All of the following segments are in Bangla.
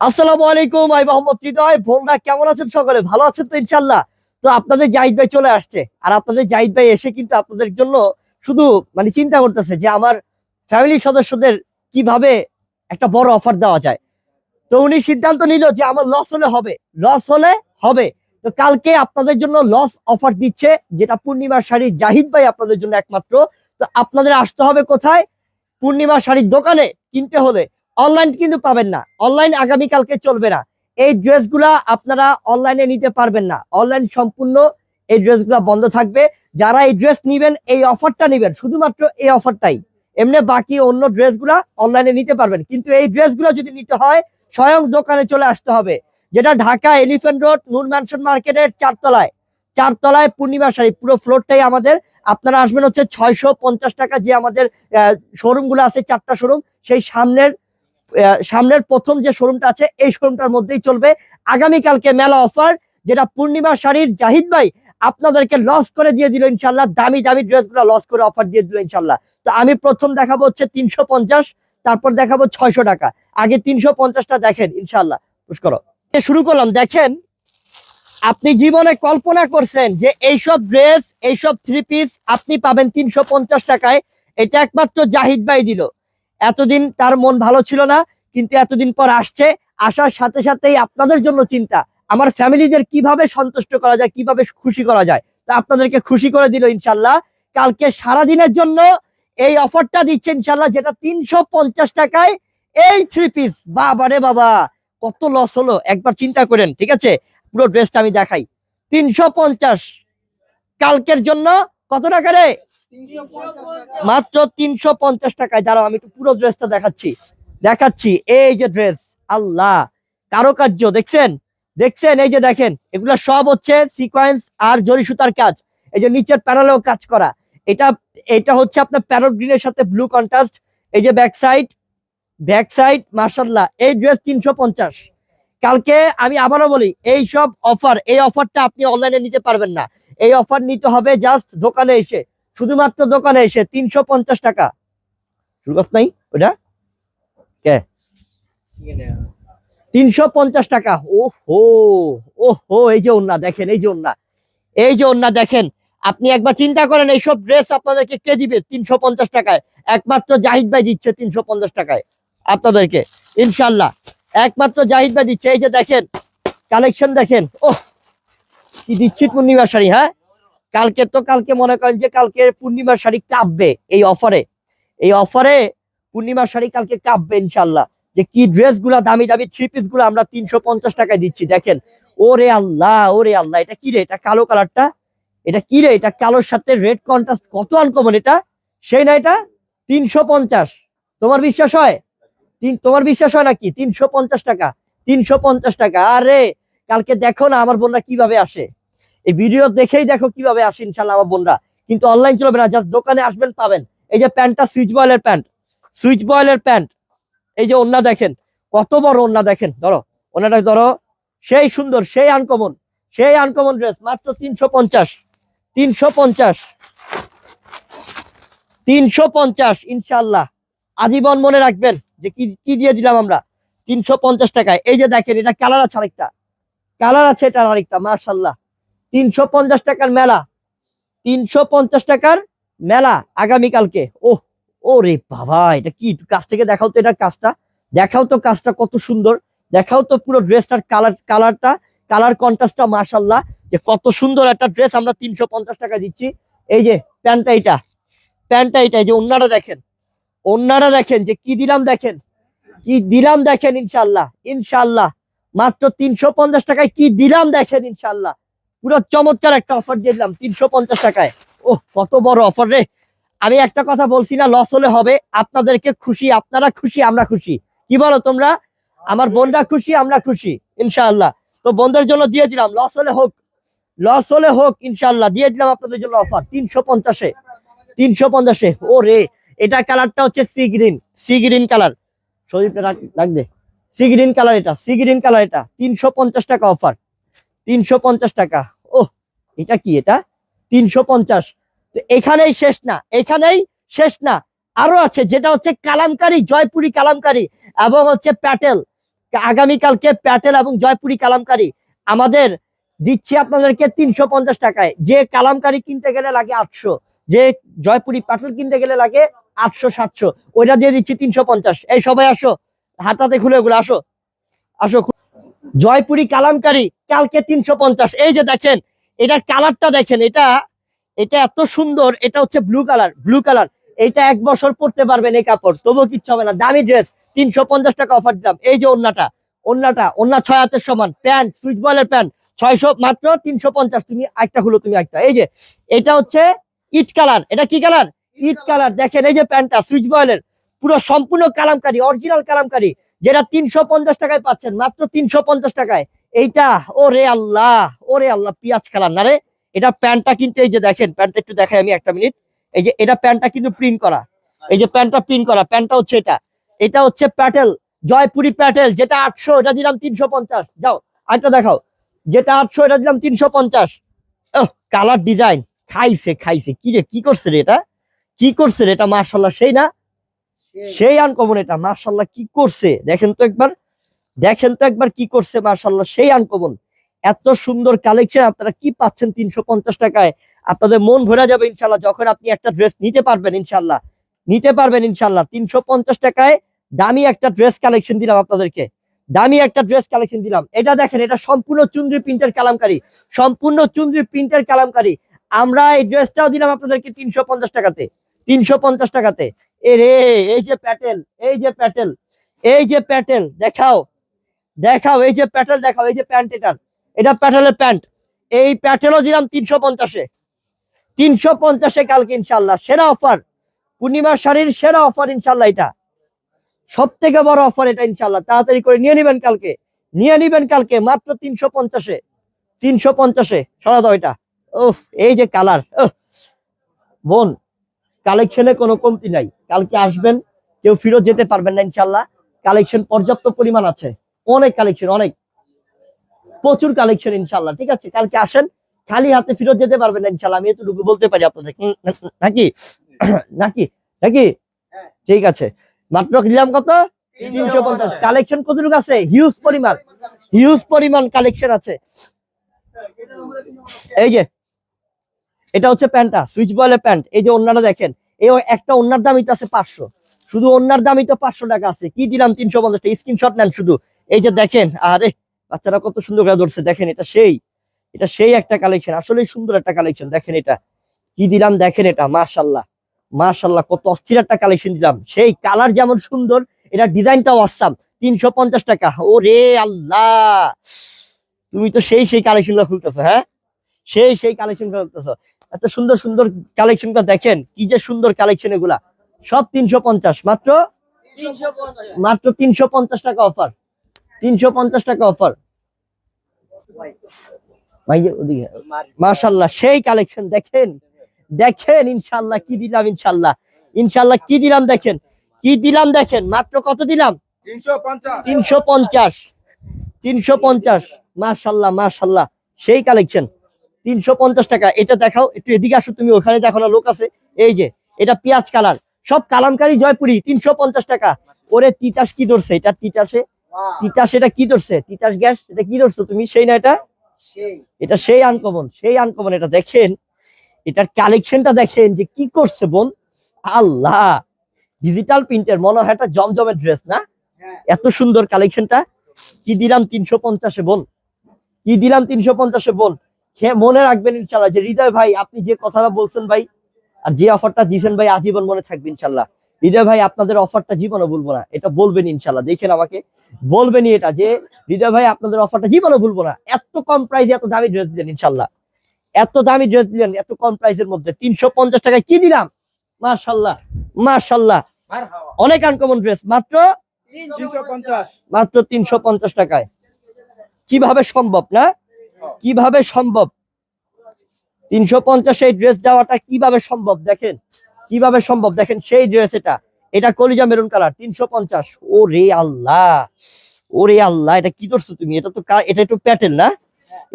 আসসালামু আলাইকুম সকলে? আপনাদের জন্য শুধু মানে চিন্তা করতেছে যে আমার ফ্যামিলি সদস্যদের কীভাবে একটা বড় অফার দেওয়া যায়। তো উনি সিদ্ধান্ত নিল যে আমার লস হলে হবে। লস হলে হবে। তো কালকে আপনাদের জন্য লস অফার দিচ্ছে, যেটা পূর্ণিমার শাড়ি জাহিদ ভাই আপনাদের জন্য একমাত্র। তো আপনাদের আসতে হবে কোথায়? পূর্ণিমা শাড়ির দোকানে কিনতে হলে। অনলাইন কিন্তু পাবেন না। অনলাইন আগামী কালকে চলবে না। এই ড্রেসগুলা আপনারা অনলাইনে নিতে পারবেন না। অনলাইন সম্পূর্ণ এই ড্রেসগুলা বন্ধ থাকবে। যারা এই ড্রেস নিবেন, এই অফারটা নিবেন, শুধুমাত্র এই অফারটাই। এমনি বাকি অন্য ড্রেসগুলা অনলাইনে নিতে পারবেন। কিন্তু এই ড্রেসগুলো যদি নিতে হয়, স্বয়ং দোকানে চলে আসতে হবে। যেটা Dhaka elephant road Noor mansion মার্কেটের চারতলায়। চারতলায় পূর্ণিমা শাড়ি, পুরো ফ্লোরটাই আমাদের। আপনারা আসবেন হচ্ছে ছয়শো পঞ্চাশ টাকা যে আমাদের শোরুমগুলো আছে, চারটা শোরুম সেই সামনের সামনের প্রথম যে শোরুমটা আছে, এই শোরুমটার মধ্যেই চলবে আগামীকালকে মেলা অফার, যেটা পূর্ণিমা শাড়ির জাহিদ ভাই আপনাদেরকে লস করে দিয়ে দিল ইনশাল্লাহ দামি দামি ড্রেসগুলো লস করে অফার দিয়ে দিল ইনশাল্লাহ তো আমি প্রথম দেখাবো হচ্ছে তিনশো পঞ্চাশ, তারপর দেখাবো ছয়শো টাকা। আগে তিনশো পঞ্চাশটা দেখেন ইনশাল্লাহ পুষ্কর শুরু করলাম, দেখেন আপনি জীবনে কল্পনা করছেন যে এইসব ড্রেস এইসব থ্রি পিস আপনি পাবেন তিনশো পঞ্চাশ টাকায়, এটা একমাত্র জাহিদ ভাই দিল। এতদিন তার মন ভালো ছিল না, কিন্তু এতদিন পর আসছে, আসার সাথে সাথেই আপনাদের জন্য চিন্তা, আমার ফ্যামিলিদের কীভাবে সন্তুষ্ট করা যায়, কীভাবে খুশি করা যায়, তা আপনাদেরকে খুশি করে দিল ইনশাল্লাহ। কালকে সারা দিনের জন্য এই অফারটা দিচ্ছে ইনশাল্লাহ, যেটা তিনশো পঞ্চাশ টাকায় এই থ্রি পিস বাবা রে বাবা, কত লস হলো, একবার চিন্তা করেন, ঠিক আছে? পুরো ড্রেসটা আমি দেখাই। তিনশো পঞ্চাশ। কালকের জন্য কত টাকা রে? মাত্র তিনশো পঞ্চাশ টাকায়, দাঁড়াও, আমি একটু পুরো ড্রেসটা দেখাচ্ছি। দেখাচ্ছি, এই যে ড্রেস আল্লাহ, কারুকার্য, দেখছেন? দেখছেন? এই যে দেখেন, এগুলো সব হচ্ছে সিকোয়েন্স আর জরি সুতার কাজ। এই যে নিচের প্যানেলেও কাজ করা। এটা এটা হচ্ছে আপনার প্যারোট গ্রিনের সাথে ব্লু কন্ট্রাস্ট এই যে ব্যাক সাইড ব্যাক সাইড মার্শাল্লাহ এই ড্রেস তিনশো পঞ্চাশ। কালকে আমি আবারও বলি, এই সব অফার এই অফারটা আপনি অনলাইনে নিতে পারবেন না। এই অফার নিতে হবে জাস্ট দোকানে এসে। শুধুমাত্র দোকানে এসে তিনশো পঞ্চাশ টাকা। নাই ওটা কে? তিনশো পঞ্চাশ টাকা। ও হো ও হো এই যে ওন্না দেখেন, এই যে ওন্না এই যে ওন্না দেখেন, আপনি একবার চিন্তা করেন, এইসব ড্রেস আপনাদেরকে কে দিবে তিনশো পঞ্চাশ টাকায়? একমাত্র জাহিদ ভাই দিচ্ছে তিনশো পঞ্চাশ টাকায় আপনাদেরকে ইনশাল্লাহ একমাত্র জাহিদ ভাই দিচ্ছে, এই যে দেখেন, কালেকশন দেখেন ও কি দিচ্ছি পূর্ণিমা শাড়ি হ্যাঁ? কালকে তো কালকে মনে করেন যে কালকে পূর্ণিমার শাড়ি কাঁপবে এই অফারে। এই অফারে পূর্ণিমার শাড়ি কালকে কাঁপবে ইনশাল্লাহ যে কি ড্রেসগুলা দামি দামি থ্রি পিসগুলো আমরা তিনশো পঞ্চাশ টাকায় দিচ্ছি, দেখেন। ওরে আল্লাহ ওরে আল্লাহ, এটা কি রে? এটা কালো কালারটা? এটা কি রে? এটা কালোর সাথে রেড কন্ট্রাস্ট কত আনকমন এটা? সেই না এটা? তিনশো পঞ্চাশ। তোমার বিশ্বাস হয়? তিন, তোমার বিশ্বাস হয় নাকি? তিনশো পঞ্চাশ টাকা, তিনশো পঞ্চাশ টাকা। আরে, কালকে দেখো না আমার বোনরা কীভাবে আসে। এই ভিডিও দেখেই দেখো কীভাবে আসে ইনশাল্লাহ আমার বোনরা। কিন্তু অনলাইন চলবে না জাস্ট দোকানে আসবেন, পাবেন। এই যে প্যান্টটা, সুইচ বয়েলের প্যান্ট। সুইচ বয়েলের প্যান্ট। এই যে ওন্না দেখেন, কত বড় ওন্না দেখেন। ধরো ওনাটা ধরো, সেই সুন্দর, সেই আনকমন সেই আনকমন ড্রেস মাত্র তিনশো পঞ্চাশ তিনশো পঞ্চাশ তিনশো পঞ্চাশ ইনশাল্লাহ আজীবন মনে রাখবেন যে কি কি দিয়ে দিলাম আমরা? তিনশো পঞ্চাশ টাকায়। এই যে দেখেন, এটা কালার আছে আরেকটা। কালার আছে এটা আরেকটা মার্শাল্লাহ তিনশো পঞ্চাশ টাকার মেলা। তিনশো পঞ্চাশ টাকার মেলা আগামীকালকে। ও ও রে বাবা, এটা কি? কাছ থেকে দেখাও তো এটার কাজটা। দেখাও তো কাজটা কত সুন্দর। দেখাও তো পুরো ড্রেসটার কালার, কালারটা, কালার কন্ট্রাস্টটা মার্শাল্লাহ যে কত সুন্দর একটা ড্রেস আমরা তিনশো পঞ্চাশ টাকা দিচ্ছি। এই যে প্যান্টটা এটা প্যান্টটা এটা এই যে অন্যরা দেখেন। অন্যরা দেখেন, যে কি দিলাম দেখেন? কি দিলাম দেখেন ইনশাল্লাহ ইনশাল্লাহ মাত্র তিনশো পঞ্চাশ টাকায় কি দিলাম দেখেন ইনশাল্লাহ পুরো চমৎকার একটা অফার দিয়ে দিলাম, তিনশো পঞ্চাশ টাকায়। ও কত বড় অফার রে। আমি একটা কথা বলছি না লস হলে হবে, আপনাদেরকে খুশি, আপনারা খুশি, আমরা খুশি। কি বলো তোমরা? আমার বোনরা খুশি, আমরা খুশি, ইনশাআল্লাহ। তো বোনদের জন্য দিয়ে দিলাম লস হলে হোক লস হলে হোক, ইনশাআল্লাহ। দিয়ে দিলাম আপনাদের জন্য অফার তিনশো পঞ্চাশে তিনশো পঞ্চাশে। ও রে এটা কালারটা হচ্ছে sea green sea green colour শরীরটা রাখবে সি গ্রিন কালার এটা সি গ্রিন কালার এটা, তিনশো পঞ্চাশ টাকা অফার তিনশো পঞ্চাশ টাকা। এটা কি এটা? তিনশো পঞ্চাশ। তো এখানেই শেষ না, এখানেই শেষ না। আরও আছে, যেটা হচ্ছে কালামকারী, জয়পুরি কালামকারী এবং হচ্ছে প্যাটেল। আগামীকালকে প্যাটেল এবং জয়পুরি কালামকারি। আমাদের দিচ্ছি আপনাদেরকে তিনশো পঞ্চাশ টাকায়। যে কালামকারি কিনতে গেলে লাগে আটশো, যে জয়পুরি প্যাটেল কিনতে গেলে লাগে আটশো, সাতশো। ওইটা দিয়ে দিচ্ছি তিনশো পঞ্চাশ। এই সবাই আসো, হাতাতে খুলে ওগুলো, আসো। আসো জয়পুরি কালামকারী, কালকে তিনশো পঞ্চাশ। এই যে দেখেন এটার কালারটা দেখেন, এটা এটা এত সুন্দর, এটা হচ্ছে ব্লু কালার ব্লু কালার এটা এক বছর পরতে পারবেন এই কাপড়, তবুও কিচ্ছু হবে না। দামি ড্রেস তিনশো পঞ্চাশ টাকা অফার দিলাম। এই যে ওন্নাটা ওন্নাটা, ওন্না ছয় হাতের সমান, প্যান্ট, সুইচ বয়েলের প্যান্ট, ছয়শো মাত্র তিনশো পঞ্চাশ, তুমি একটা হলো, তুমি একটা। এই যে, এটা হচ্ছে ইট কালার, এটা কি কালার? ইট কালার, দেখেন এই যে প্যান্টটা, সুইচ বয়েলের পুরো সম্পূর্ণ কালামকারি অরিজিনাল কালামকারি, যেটা তিনশো পঞ্চাশ টাকায় পাচ্ছেন, মাত্র তিনশো পঞ্চাশ টাকায়। এইটা, ওরে আল্লাহ ওরে আল্লাহ পিয়াজ কালার না রে। এটা প্যান্টটা কিন্তু এই যে দেখেন প্যান্টটা একটু দেখাই আমি একটা মিনিট। এই যে এটা প্যান্টটা কিন্তু প্রিন্ট করা। এই যে প্যান্টটা প্রিন্ট করা প্যান্টটা হচ্ছে এটা। এটা হচ্ছে প্যাটেল জয়পুরি প্যাটেল যেটা আটশো এটা দিলাম তিনশো পঞ্চাশ। যাও আরেকটা দেখাও। যেটা আটশো এটা দিলাম তিনশো পঞ্চাশ। Colour design. খাইছে খাইছে। কি রে কি করছে রে এটা? কি করছে রে এটা? মার্শাল্লাহ সেই না? সেই। আনকমন এটা। মার্শাল্লাহ কি করছে? দেখেন তো একবার। দেখেন তো একবার কি করছে মার্শাল্লাহ সেই আনকমন এত সুন্দর কালেকশন আপনারা কি পাচ্ছেন তিনশো পঞ্চাশ টাকায়? আপনাদের মন ভরে যাবে ইনশাল্লাহ, যখন আপনি একটা ড্রেস নিতে পারবেন ইনশাল্লাহ। নিতে পারবেন ইনশাল্লাহ। তিনশো পঞ্চাশ টাকায় দামি একটা ড্রেস কালেকশন দিলাম আপনাদেরকে। দামি একটা ড্রেস কালেকশন দিলাম। এটা দেখেন, এটা সম্পূর্ণ চুন্দ্রি প্রিন্টের কালামকারী। সম্পূর্ণ চুন্দ্রি প্রিন্টের কালামকারী। আমরা এই ড্রেসটাও দিলাম আপনাদেরকে তিনশো পঞ্চাশ টাকাতে। তিনশো পঞ্চাশ টাকাতে। এ রে, এই যে প্যাটেল, এই যে প্যাটেল, এই যে প্যাটেল, দেখাও। দেখাও, এই যে প্যাটেল, দেখাও, এই যে প্যান্ট এটার। এটা প্যাটেলের প্যান্ট। এই প্যাটেলও দিলাম তিনশো পঞ্চাশে। তিনশো পঞ্চাশে কালকে ইনশাল্লাহ সেরা অফার। পূর্ণিমা শাড়ির সেরা অফার ইনশাল্লাহ এটা। সব থেকে বড় অফার এটা ইনশাল্লাহ। তাড়াতাড়ি করে নিয়ে নিবেন কালকে। নিয়ে নিবেন কালকে মাত্র তিনশো পঞ্চাশে। তিনশো পঞ্চাশে। সরা দাও এটা। ওহ এই যে কালার বোন, কালেকশনে কোনো কমতি নাই। কালকে আসবেন, কেউ ফিরত যেতে পারবেন না ইনশাল্লাহ। কালেকশন পর্যাপ্ত পরিমাণ আছে। অনেক কালেকশন, অনেক। প্রচুর কালেকশন ইনশাল্লাহ ঠিক আছে? কালকে আসেন খালি হাতে ফিরত যেতে পারবেন না ইনশাল্লাহ আমি এতটুকু বলতে পারি আপনাদের নাকি? নাকি? নাকি? ঠিক আছে। মাত্র দিলাম কত? তিনশো পঞ্চাশ। কালেকশন কতটুকু আছে? হিউজ পরিমাণ। হিউজ পরিমাণ কালেকশন আছে। এই যে এটা হচ্ছে প্যান্টটা সুইচ বয়েলের প্যান্ট। এই যে অন্যটা দেখেন এই একটা অন্যার দামই তো আছে পাঁচশো। শুধু অন্যার দামই তো পাঁচশো টাকা আছে। কি দিলাম তিনশো পঞ্চাশ? স্ক্রিনশট নেন শুধু। এই যে দেখেন আরে বাচ্চারা কত সুন্দর করে ধরছে দেখেন এটা সেই এটা সেই একটা কালেকশন আসলেই সুন্দর একটা কালেকশন দেখেন এটা। কি দিলাম দেখেন এটা মাশাল্লাহ মাশাল্লাহ কত অস্থির একটা কালেকশন দিলাম। সেই কালার যেমন সুন্দর এটা ডিজাইনটাও অসাম তিনশো পঞ্চাশ টাকা ও রে আল্লাহ। তুমি তো সেই সেই কালেকশনগুলো খুলতেছো হ্যাঁ? সেই সেই কালেকশন খুলতেছো। এত সুন্দর সুন্দর কালেকশনগুলো দেখেন কি যে সুন্দর কালেকশন এগুলা। সব তিনশো পঞ্চাশ মাত্র? মাত্র তিনশো পঞ্চাশ টাকা অফার তিনশো পঞ্চাশ টাকা অফার মাশাল্লাহ সেই কালেকশন দেখেন। দেখেন ইনশাল্লাহ কি দিলাম ইনশাল্লাহ। ইনশাল্লাহ কি দিলাম দেখেন। কি দিলাম দেখেন। মাত্র কত দিলাম? তিনশো পঞ্চাশ। তিনশো পঞ্চাশ। মাশাল্লাহ মাশাল্লাহ। সেই কালেকশন তিনশো পঞ্চাশ টাকা। এটা দেখাও একটু এদিকে আসো তুমি ওখানে দেখো না লোক আছে। এই যে এটা পেঁয়াজ কালার। সব কালামকারী জয়পুরি তিনশো পঞ্চাশ টাকা। ওরে তিতাস কি ধরছে? এটা তিতাসে তিতাস এটা কি ধরছে? তিতাস গ্যাস এটা কি ধরছো তুমি? সেই না এটা? এটা সেই আনকমন সেই আনকমন এটা দেখেন। এটার কালেকশনটা দেখেন যে কি করছে বোন? আল্লাহ! ডিজিটাল প্রিন্টের মনে হয় একটা জমজমের ড্রেস না? এত সুন্দর কালেকশনটা কি দিলাম তিনশো পঞ্চাশে বোন? কি দিলাম তিনশো পঞ্চাশে বোন? খেয়ে মনে রাখবেন ইনশাল্লাহ যে হৃদয় ভাই আপনি যে কথাটা বলছেন ভাই আর যে অফারটা দিয়েছেন ভাই আজীবন মনে থাকবে ইনশাল্লাহ। হৃদয় ভাই আপনাদের অফারটা জীবনও বলব না। এটা বলবেন ইনশাল্লাহ। দেখেন আমাকে বলবেনই এটা যে হৃদয় ভাই আপনাদের অফারটা জীবনও ভুলবো না। এত কম প্রাইসে এত দামি ড্রেস দিলেন ইনশাল্লাহ। এত দামি ড্রেস দিলেন এত কম প্রাইসের মধ্যে। তিনশো পঞ্চাশ টাকায় কি দিলাম? মার্শাল্লাহ মার্শাল্লাহ অনেক আনকমন ড্রেস মাত্র মাত্র তিনশো পঞ্চাশ টাকায়। কীভাবে সম্ভব না? কীভাবে সম্ভব? তিনশো পঞ্চাশ এই ড্রেস দেওয়াটা কীভাবে সম্ভব দেখেন। কীভাবে সম্ভব? দেখেন সেই ড্রেস এটা। এটা কলিজা মেরুন কালার, তিনশো পঞ্চাশ। ও রে আল্লাহ! ও রে আল্লাহ! এটা কি করছ তুমি? এটা তো এটা একটু প্যাটেল না?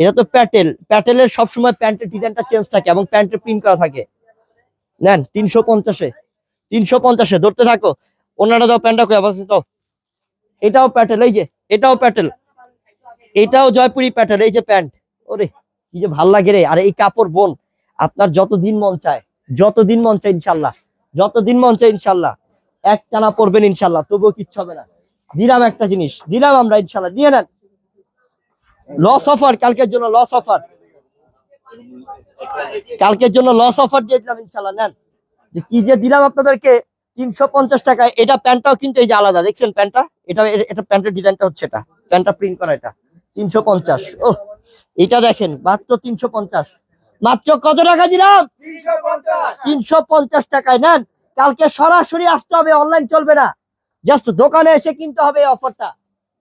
এটা তো প্যাটেল। প্যাটেলের সবসময় প্যান্টের ডিজাইনটা চেঞ্জ থাকে এবং প্যান্টের প্রিন্ট করা থাকে। নেন, তিনশো পঞ্চাশে। তিনশো পঞ্চাশে, ধরতে থাকো। ওনারা দাও প্যান্টটা কই? আবার দাও এটাও প্যাটেল, এই যে, এটাও প্যাটেল। এটাও জয়পুরি প্যাটেল, এই যে প্যান্ট। ওরে, কি যে ভালো লাগে রে। আর এই কাপড় বোন, আপনার যতদিন মন চায়। যতদিন মন চায় ইনশাল্লাহ, যতদিন মন চায় ইনশাল্লাহ, এক টানা পরবেন ইনশাল্লাহ, তবুও কিচ্ছু হবে না। দিলাম একটা জিনিস, দিলাম আমরা ইনশাল্লাহ দিয়ে নেন। লস অফার কালকের জন্য লস অফার কালকের জন্য লস অফার দিয়ে দিলাম ইনশাল্লাহ, নেন। যে কি যে দিলাম আপনাদেরকে, তিনশো পঞ্চাশ টাকায়, এটা প্যান্টটাও কিন্তু এই যে আলাদা, দেখছেন প্যান্টটা? এটা এটা প্যান্টের ডিজাইনটা হচ্ছে এটা, প্যান্টটা প্রিন্ট করা এটা, তিনশো পঞ্চাশ। ও এটা দেখেন, মাত্র তিনশো পঞ্চাশ। মাত্র কত টাকা দিলাম? তিনশো পঞ্চাশ। টাকায় নেন। কালকে সরাসরি আসতে হবে অনলাইন চলবে না। জাস্ট দোকানে এসে কিনতে হবে এই অফারটা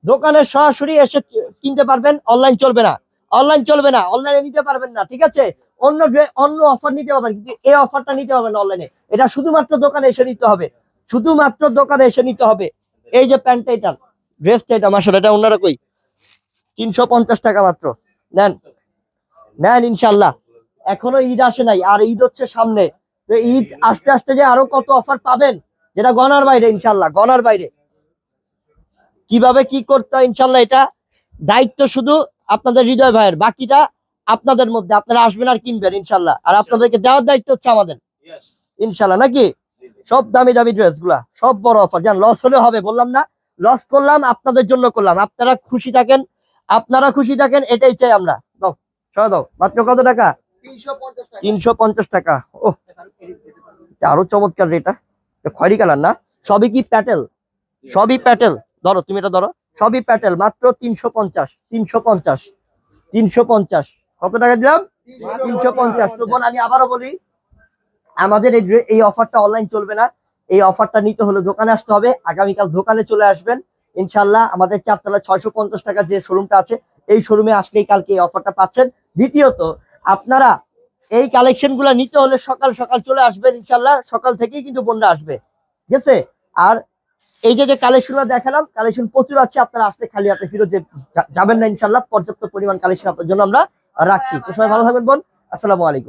দোকানে সরাসরি এসে কিনতে পারবেন অনলাইন চলবে না। অনলাইন চলবে না অনলাইনে নিতে পারবেন না ঠিক আছে? অন্য অন্য অফার নিতে পারবেন কিন্তু এই অফারটা নিতে পারবেন অনলাইনে এটা শুধুমাত্র দোকানে এসে নিতে হবে। শুধুমাত্র দোকানে এসে নিতে হবে। এই যে প্যান্টটা এটা ড্রেসটা এটা মাসের এটা অন্যরা কই তিনশো পঞ্চাশ টাকা মাত্র। নেন। নেন ইনশাল্লাহ এখনও ঈদ আসে নাই আর ঈদ হচ্ছে সামনে। তো ঈদ আস্তে আস্তে যে আরও কত অফার পাবেন যেটা গনার বাইরে ইনশাল্লাহ গনার বাইরে। কীভাবে কি করতে হয় ইনশাল্লাহ এটা? দায়িত্ব শুধু আপনাদের হৃদয় ভাইয়ের বাকিটা আপনাদের মধ্যে আপনারা আসবেন আর কিনবেন ইনশাল্লাহ আর আপনাদেরকে দেওয়ার দায়িত্ব হচ্ছে আমাদের। ইনশাল্লাহ নাকি? সব দামি দামি ড্রেসগুলা সব বড় অফার যান লস হলে হবে বললাম না। লস করলাম আপনাদের জন্য করলাম। আপনারা খুশি থাকেন আপনারা খুশি থাকেন এটাই চাই আমরা। দাও সবাই দাও মাত্র কত টাকা? তিনশো পঞ্চাশ টাকা। ও আরও চমৎকার এটা খয়রি কালার না? সবই কি প্যাটেল? সবই প্যাটেল। ধরো, তুমি এটা ধরো। সবই প্যাটেল, মাত্র তিনশো পঞ্চাশ তিনশো পঞ্চাশ তিনশো পঞ্চাশ। কত টাকা দিলাম? তিনশো পঞ্চাশ। তো বোন আমি আবারও বলি, আমাদের এই অফারটা অনলাইন চলবে না। এই অফারটা নিতে হলে দোকানে আসতে হবে। আগামীকাল দোকানে চলে আসবেন। ইনশাল্লাহ আমাদের চারতলা ছয়শো পঞ্চাশ টাকার যে শোরুমটা আছে, এই শোরুমে আসলেই কালকে এই অফারটা পাচ্ছেন। দ্বিতীয়ত আপনারা এই কালেকশনগুলা নিতে হলে সকাল সকাল চলে আসবেন ইনশাল্লাহ সকাল থেকেই কিন্তু বন্যা আসবে। ঠিক আছে? আর এই যে যে কালেকশন দেখালাম কালেকশন প্রচুর আছে, আপনারা আসতে খালি হাতে ফিরত যাবেন না ইনশাল্লাহ পর্যাপ্ত পরিমাণ কালেকশন আপনার জন্য আমরা রাখছি। তো সবাই ভালো থাকবেন বোন। আসসালামু আলাইকুম।